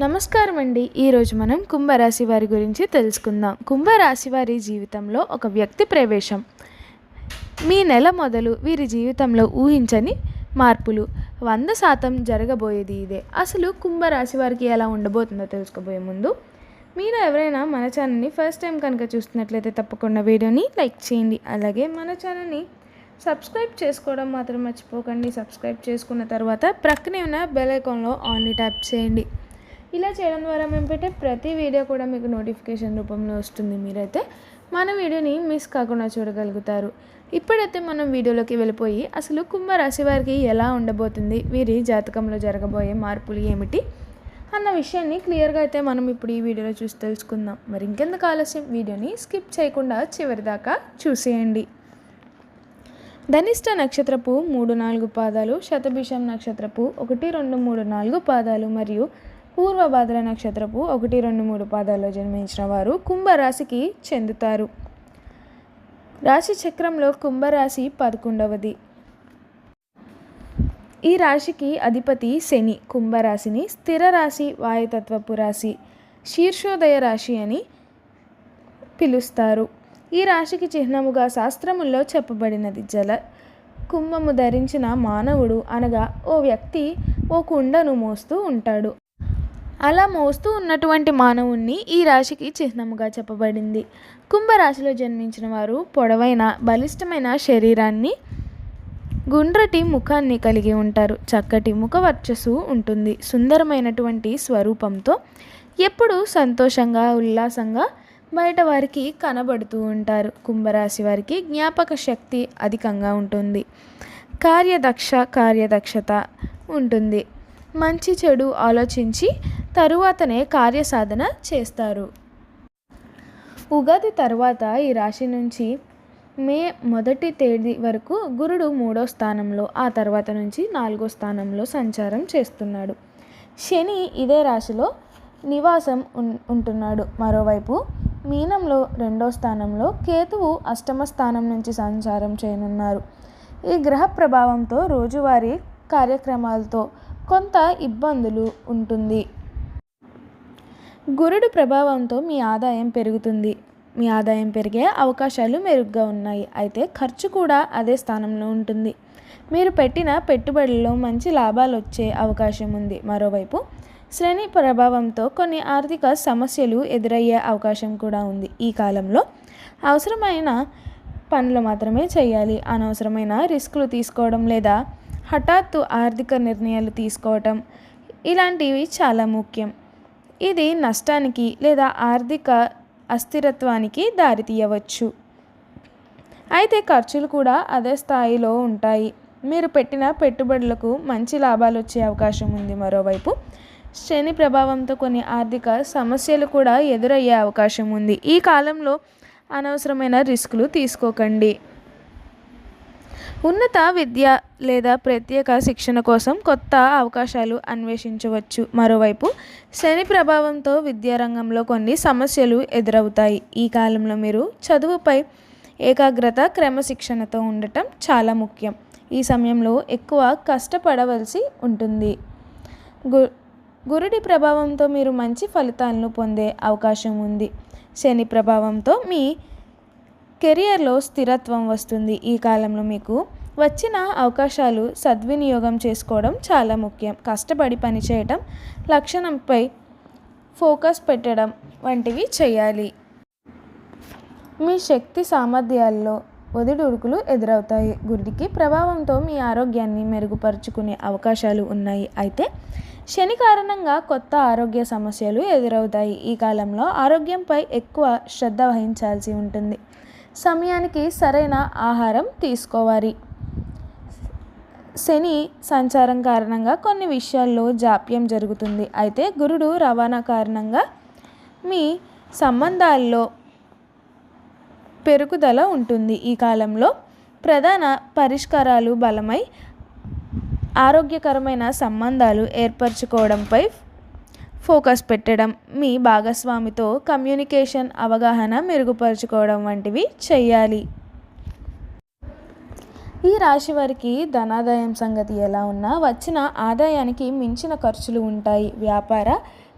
నమస్కారం అండి ఈరోజు మనం కుంభరాశి వారి గురించి తెలుసుకుందాం. కుంభరాశి వారి జీవితంలో ఒక వ్యక్తి ప్రవేశం. మీ నెల మొదలు వీరి జీవితంలో ఊహించని మార్పులు. వంద శాతం జరగబోయేది ఇదే. అసలు కుంభరాశి వారికి ఎలా ఉండబోతుందో తెలుసుకోబోయే ముందు మీరు ఎవరైనా మన ఛానల్ని ఫస్ట్ టైం కనుక చూస్తున్నట్లయితే తప్పకుండా వీడియోని లైక్ చేయండి. అలాగే మన ఛానల్ని సబ్స్క్రైబ్ చేసుకోవడం మాత్రం మర్చిపోకండి. సబ్స్క్రైబ్ చేసుకున్న తర్వాత ప్రక్కనే ఉన్న బెల్ ఐకాన్లో ఆన్లీ ట్యాప్ చేయండి. ఇలా చేయడం ద్వారా మేము పెట్టే ప్రతి వీడియో కూడా మీకు నోటిఫికేషన్ రూపంలో వస్తుంది మీరైతే మన వీడియోని మిస్ కాకుండా చూడగలుగుతారు. ఇప్పుడైతే మనం వీడియోలోకి వెళ్ళిపోయి అసలు కుంభరాశి వారికి ఎలా ఉండబోతుంది వీరి జాతకంలో జరగబోయే మార్పులు ఏమిటి అన్న విషయాన్ని క్లియర్గా అయితే మనం ఇప్పుడు ఈ వీడియోలో చూసి తెలుసుకుందాం. మరి ఇంకెందుకు ఆలస్యం? వీడియోని స్కిప్ చేయకుండా చివరి దాకా చూసేయండి. ధనిష్ట నక్షత్రపు మూడు నాలుగు పాదాలు శతభిషం నక్షత్రపు ఒకటి రెండు మూడు నాలుగు పాదాలు మరియు పూర్వభాద్ర నక్షత్రపు ఒకటి రెండు మూడు పాదాల్లో జన్మించిన వారు కుంభరాశికి చెందుతారు. రాశి చక్రంలో కుంభరాశి పదకొండవది. ఈ రాశికి అధిపతి శని. కుంభరాశిని స్థిర రాశి వాయుతత్వపు రాశి శీర్షోదయ రాశి అని పిలుస్తారు. ఈ రాశికి చిహ్నముగా శాస్త్రముల్లో చెప్పబడినది జల. కుంభము ధరించిన మానవుడు అనగా ఓ వ్యక్తి ఓ కుండను మోస్తూ ఉంటాడు. అలా మోస్తూ ఉన్నటువంటి మానవుణ్ణి ఈ రాశికి చిహ్నముగా చెప్పబడింది. కుంభరాశిలో జన్మించిన వారు పొడవైన బలిష్టమైన శరీరాన్ని గుండ్రటి ముఖాన్ని కలిగి ఉంటారు. చక్కటి ముఖ వర్చస్సు ఉంటుంది. సుందరమైనటువంటి స్వరూపంతో ఎప్పుడూ సంతోషంగా ఉల్లాసంగా బయట వారికి కనబడుతూ ఉంటారు. కుంభరాశి వారికి జ్ఞాపక శక్తి అధికంగా ఉంటుంది. కార్యదక్ష కార్యదక్షత ఉంటుంది. మంచి చెడు ఆలోచించి తరువాతనే కార్యసాధన చేస్తారు. ఉగాది తర్వాత ఈ రాశి నుంచి మే మొదటి తేదీ వరకు గురుడు మూడో స్థానంలో ఆ తర్వాత నుంచి నాలుగో స్థానంలో సంచారం చేస్తున్నాడు. శని ఇదే రాశిలో నివాసం ఉంటున్నాడు. మరోవైపు మీనంలో రెండో స్థానంలో కేతువు అష్టమ స్థానం నుంచి సంచారం చేయనున్నారు. ఈ గ్రహ ప్రభావంతో రోజువారీ కార్యక్రమాలతో కొంత ఇబ్బందులు ఉంటుంది. గురుడు ప్రభావంతో మీ ఆదాయం పెరుగుతుంది. మీ ఆదాయం పెరిగే అవకాశాలు మెరుగ్గా ఉన్నాయి. అయితే ఖర్చు కూడా అదే స్థానంలో ఉంటుంది. మీరు పెట్టిన పెట్టుబడుల్లో మంచి లాభాలు వచ్చే అవకాశం ఉంది. మరోవైపు శ్రేణి ప్రభావంతో కొన్ని ఆర్థిక సమస్యలు ఎదురయ్యే అవకాశం కూడా ఉంది. ఈ కాలంలో అవసరమైన పనులు మాత్రమే చేయాలి. అనవసరమైన రిస్కులు తీసుకోవడం లేదా హఠాత్తు ఆర్థిక నిర్ణయాలు తీసుకోవటం ఇలాంటివి చాలా ముఖ్యం. ఇది నష్టానికి లేదా ఆర్థిక అస్థిరత్వానికి దారితీయవచ్చు. అయితే ఖర్చులు కూడా అదే స్థాయిలో ఉంటాయి. మీరు పెట్టిన పెట్టుబడులకు మంచి లాభాలు వచ్చే అవకాశం ఉంది. మరోవైపు శని ప్రభావంతో కొన్ని ఆర్థిక సమస్యలు కూడా ఎదురయ్యే అవకాశం ఉంది. ఈ కాలంలో అనవసరమైన రిస్కులు తీసుకోకండి. ఉన్నత విద్య లేదా ప్రత్యేక శిక్షణ కోసం కొత్త అవకాశాలు అన్వేషించవచ్చు. మరోవైపు శని ప్రభావంతో విద్యారంగంలో కొన్ని సమస్యలు ఎదురవుతాయి. ఈ కాలంలో మీరు చదువుపై ఏకాగ్రత క్రమశిక్షణతో ఉండటం చాలా ముఖ్యం. ఈ సమయంలో ఎక్కువ కష్టపడవలసి ఉంటుంది. గు గురుడి ప్రభావంతో మీరు మంచి ఫలితాలను పొందే అవకాశం ఉంది. శని ప్రభావంతో మీ కెరియర్లో స్థిరత్వం వస్తుంది ఈ కాలంలో మీకు. వచ్చిన అవకాశాలు సద్వినియోగం చేసుకోవడం చాలా ముఖ్యం. కష్టపడి పనిచేయటం లక్షణంపై ఫోకస్ పెట్టడం వంటివి చేయాలి. మీ శక్తి సామర్థ్యాల్లో ఒదిదుడుకులు ఎదురవుతాయి. గురుడికి ప్రభావంతో మీ ఆరోగ్యాన్ని మెరుగుపరుచుకునే అవకాశాలు ఉన్నాయి. అయితే శని కారణంగా కొత్త ఆరోగ్య సమస్యలు ఎదురవుతాయి. ఈ కాలంలో ఆరోగ్యంపై ఎక్కువ శ్రద్ధ వహించాల్సి ఉంటుంది. సమయానికి సరైన ఆహారం తీసుకోవాలి. శని సంచారం కారణంగా కొన్ని విషయాల్లో జాప్యం జరుగుతుంది. అయితే గురుడు రవాణా కారణంగా మీ సంబంధాల్లో పెరుగుదల ఉంటుంది. ఈ కాలంలో ప్రధాన పరిష్కారాలు బలమై ఆరోగ్యకరమైన సంబంధాలు ఏర్పరచుకోవడంపై ఫోకస్ పెట్టడం మీ భాగస్వామితో కమ్యూనికేషన్ అవగాహన మెరుగుపరుచుకోవడం వంటివి చేయాలి ఈ రాశి వారికి ధనాదాయం సంగతి ఎలా ఉన్నా వచ్చిన ఆదాయానికి మించిన ఖర్చులు ఉంటాయి. వ్యాపార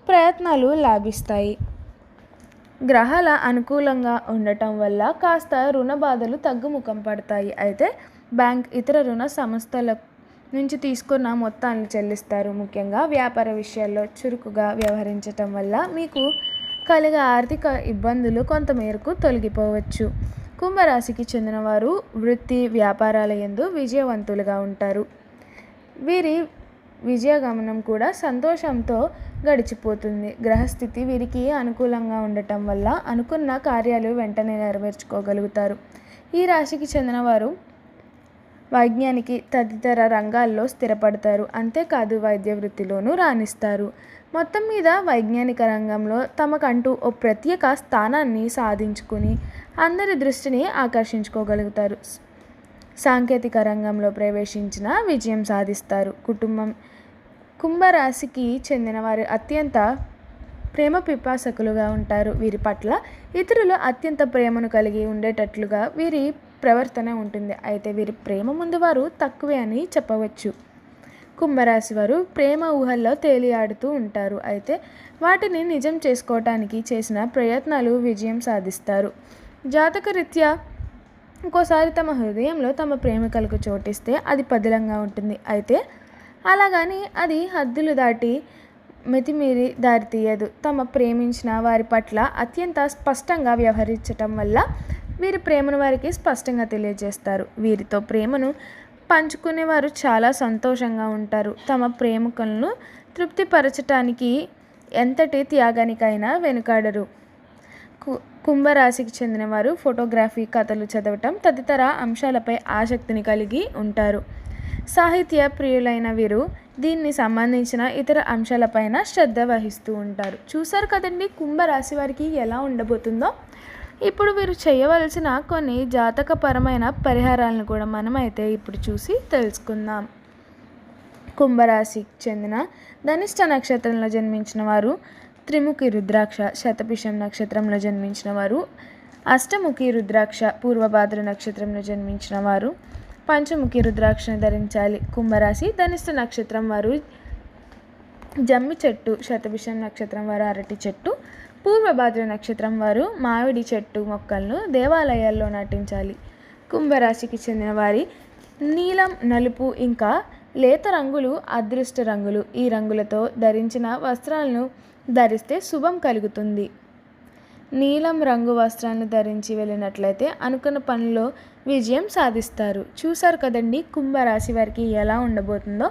ప్రయత్నాలు లాభిస్తాయి. గ్రహాల అనుకూలంగా ఉండటం వల్ల కాస్త రుణ బాధలు తగ్గుముఖం పడతాయి. అయితే బ్యాంక్ ఇతర రుణ సంస్థలకు నుంచి తీసుకున్న మొత్తాన్ని చెల్లిస్తారు. ముఖ్యంగా వ్యాపార విషయాల్లో చురుకుగా వ్యవహరించటం వల్ల మీకు కలిగే ఆర్థిక ఇబ్బందులు కొంతమేరకు తొలగిపోవచ్చు. కుంభరాశికి చెందినవారు వృత్తి వ్యాపారాల యందు విజయవంతులుగా ఉంటారు. వీరి విజయగమనం కూడా సంతోషంతో గడిచిపోతుంది. గ్రహస్థితి వీరికి అనుకూలంగా ఉండటం వల్ల అనుకున్న కార్యాలు వెంటనే నెరవేర్చుకోగలుగుతారు. ఈ రాశికి చెందినవారు వైజ్ఞానికి తదితర రంగాల్లో స్థిరపడతారు. అంతేకాదు వైద్య వృత్తిలోనూ రాణిస్తారు. మొత్తం మీద వైజ్ఞానిక రంగంలో తమకంటూ ఓ ప్రత్యేక స్థానాన్ని సాధించుకుని అందరి దృష్టిని ఆకర్షించుకోగలుగుతారు. సాంకేతిక రంగంలో ప్రవేశించిన విజయం సాధిస్తారు. కుటుంబం కుంభరాశికి చెందిన వారు అత్యంత ప్రేమ పిపాసకులుగా ఉంటారు. వీరి పట్ల ఇతరులు అత్యంత ప్రేమను కలిగి ఉండేటట్లుగా వీరి ప్రవర్తన ఉంటుంది. అయితే వీరి ప్రేమ ముందు వారు తక్కువే అని చెప్పవచ్చు. కుంభరాశి వారు ప్రేమ ఊహల్లో తేలియాడుతూ ఉంటారు. అయితే వాటిని నిజం చేసుకోవటానికి చేసిన ప్రయత్నాలు విజయం సాధిస్తారు. జాతకరీత్యా ఇంకోసారి తమ హృదయంలో తమ ప్రేమికలకు చోటిస్తే అది పదిలంగా ఉంటుంది. అయితే అలాగని అది హద్దులు దాటి మితిమీరి దారితీయదు తమ ప్రేమించిన వారి పట్ల అత్యంత స్పష్టంగా వ్యవహరించటం వల్ల వీరి ప్రేమను వారికి స్పష్టంగా తెలియజేస్తారు. వీరితో ప్రేమను పంచుకునేవారు చాలా సంతోషంగా ఉంటారు. తమ ప్రేమికులను తృప్తిపరచటానికి ఎంతటి త్యాగానికైనా వెనుకాడరు. కు కుంభరాశికి చెందినవారు ఫోటోగ్రఫీ కథలు చదవటం తదితర అంశాలపై ఆసక్తిని కలిగి ఉంటారు. సాహిత్య ప్రియులైన వీరు దీన్ని సంబంధించిన ఇతర అంశాలపైన శ్రద్ధ వహిస్తూ ఉంటారు. చూసారు కదండి కుంభరాశి వారికి ఎలా ఉండబోతుందో? ఇప్పుడు వీరు చేయవలసిన కొన్ని జాతకపరమైన పరిహారాలను కూడా మనమైతే ఇప్పుడు చూసి తెలుసుకుందాం. కుంభరాశికి చెందిన ధనిష్ట నక్షత్రంలో జన్మించిన వారు త్రిముఖి రుద్రాక్ష శతభిషం నక్షత్రంలో జన్మించిన వారు అష్టముఖి రుద్రాక్ష పూర్వభాద్ర నక్షత్రంలో జన్మించిన వారు పంచముఖి రుద్రాక్షను ధరించాలి. కుంభరాశి ధనిష్ట నక్షత్రం వారు జమ్మి చెట్టు శతభిషం నక్షత్రం వారు అరటి చెట్టు పూర్వభాద్ర నక్షత్రం వారు మామిడి చెట్టు మొక్కలను దేవాలయాల్లో నాటించాలి. కుంభరాశికి చెందిన వారి నీలం నలుపు ఇంకా లేత రంగులు అదృష్ట రంగులు ఈ రంగులతో ధరించిన వస్త్రాలను ధరిస్తే శుభం కలుగుతుంది. నీలం రంగు వస్త్రాలను ధరించి వెళ్ళినట్లయితే అనుకున్న పనిలో విజయం సాధిస్తారు. చూసారు కదండి కుంభరాశి వారికి ఎలా ఉండబోతుందో?